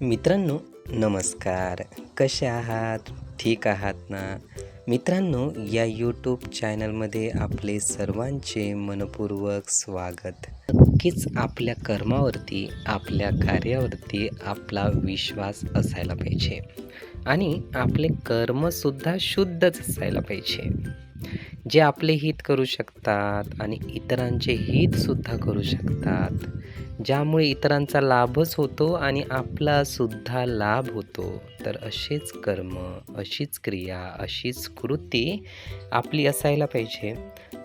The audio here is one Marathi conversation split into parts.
मित्रांनो नमस्कार. कसे आहात? ठीक आहात ना? मित्रांनो या यूट्यूब चॅनलमध्ये आपले सर्वांचे मनपूर्वक स्वागत. नक्कीच आपल्या कर्मावरती आपल्या कार्यावरती आपला विश्वास असायला पाहिजे. आणि आपले कर्मसुद्धा शुद्धच असायला पाहिजे. जे आपले हित करू शकतात आणि इतरांचे हितसुद्धा करू शकतात. ज्यामुळे इतरांचा लाभच होतो आणि आपलासुद्धा लाभ होतो. तर असेच कर्म अशीच क्रिया अशीच कृती आपली असायला पाहिजे.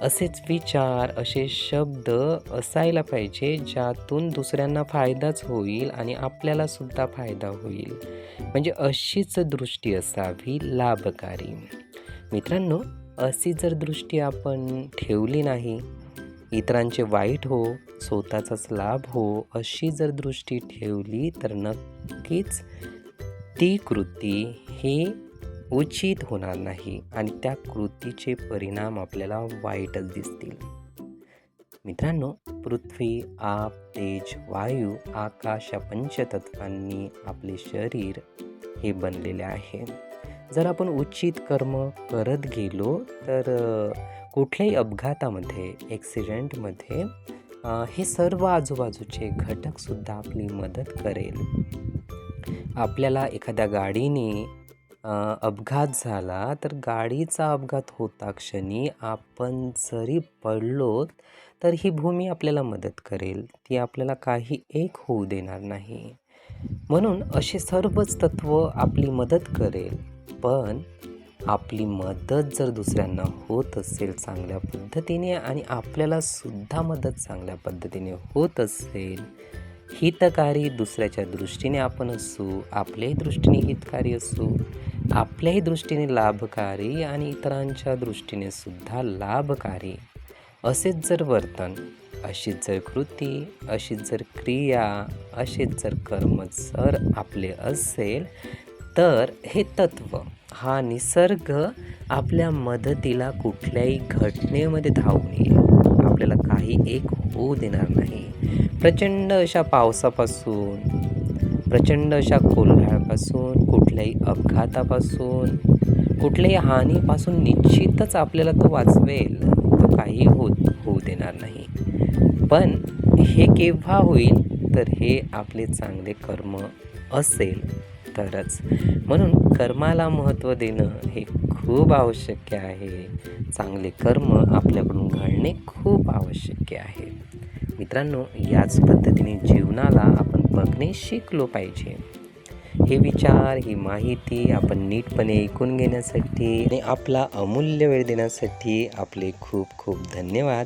असेच विचार असे शब्द असायला पाहिजे ज्यातून दुसऱ्यांना फायदाच होईल आणि आपल्यालासुद्धा फायदा होईल. म्हणजे अशीच दृष्टी असावी लाभकारी. मित्रांनो अशी जर दृष्टी आपण ठेवली नाही इतरांचे वाईट हो स्वतःचाच लाभ हो अशी जर दृष्टी ठेवली तर नक्कीच ती कृती ही उचित होणार नाही आणि त्या कृतीचे परिणाम आपल्याला वाईटच दिसतील. मित्रांनो पृथ्वी आप तेज वायू आकाश या पंचतत्वांनी आपले शरीर हे बनलेले आहे. जर आपण उचित कर्म करत गेलो तर कुठल्याही अपघातामध्ये ॲक्सिडेंटमध्ये हे सर्व आजूबाजूचे घटकसुद्धा आपली मदत करेल. आपल्याला एखाद्या गाडीने अपघात झाला तर गाडीचा अपघात होता क्षणी आपण जरी पडलो तर ही भूमी आपल्याला मदत करेल. ती आपल्याला काही एक होऊ देणार नाही. म्हणून असे सर्वच तत्व आपली मदत करेल. पण आपली मदत जर दुसऱ्यांना होत असेल चांगल्या पद्धतीने आणि आपल्याला सुद्धा मदत चांगल्या पद्धतीने होत असेल हितकारी दुसऱ्याच्या दृष्टीने आपण असू आपल्याही दृष्टीने हितकारी असू आपल्याही दृष्टीने लाभकारी आणि इतरांच्या दृष्टीने सुद्धा लाभकारी असेच जर वर्तन अशीच जर कृती अशीच जर क्रिया असेच जर कर्म जर आपले असेल तर हे तत्व हा निसर्ग आपल्या मदतीला कुठल्याही घटनेमध्ये धावून येईल आपल्याला काही एक होऊ देणार नाही. प्रचंड अशा पावसापासून प्रचंड अशा कोल्हाळपासून कुठल्याही अपघातापासून कुठल्याही हानीपासून निश्चितच आपल्याला तो वाचवेल. तो काही होत होऊ देणार नाही. पण हे केव्हा होईल? तर हे आपले चांगले कर्म असेल. तरच. म्हणून कर्माला महत्त्व देणं हे खूप आवश्यक आहे. चांगले कर्म आपल्याकडून घडणे खूप आवश्यक आहे. मित्रांनो याच पद्धतीने जीवनाला आपण बघणे शिकलो पाहिजे. हे विचार ही माहिती आपण नीटपणे ऐकून घेण्यासाठी आणि आपला अमूल्य वेळ देण्यासाठी आपले खूप खूप धन्यवाद.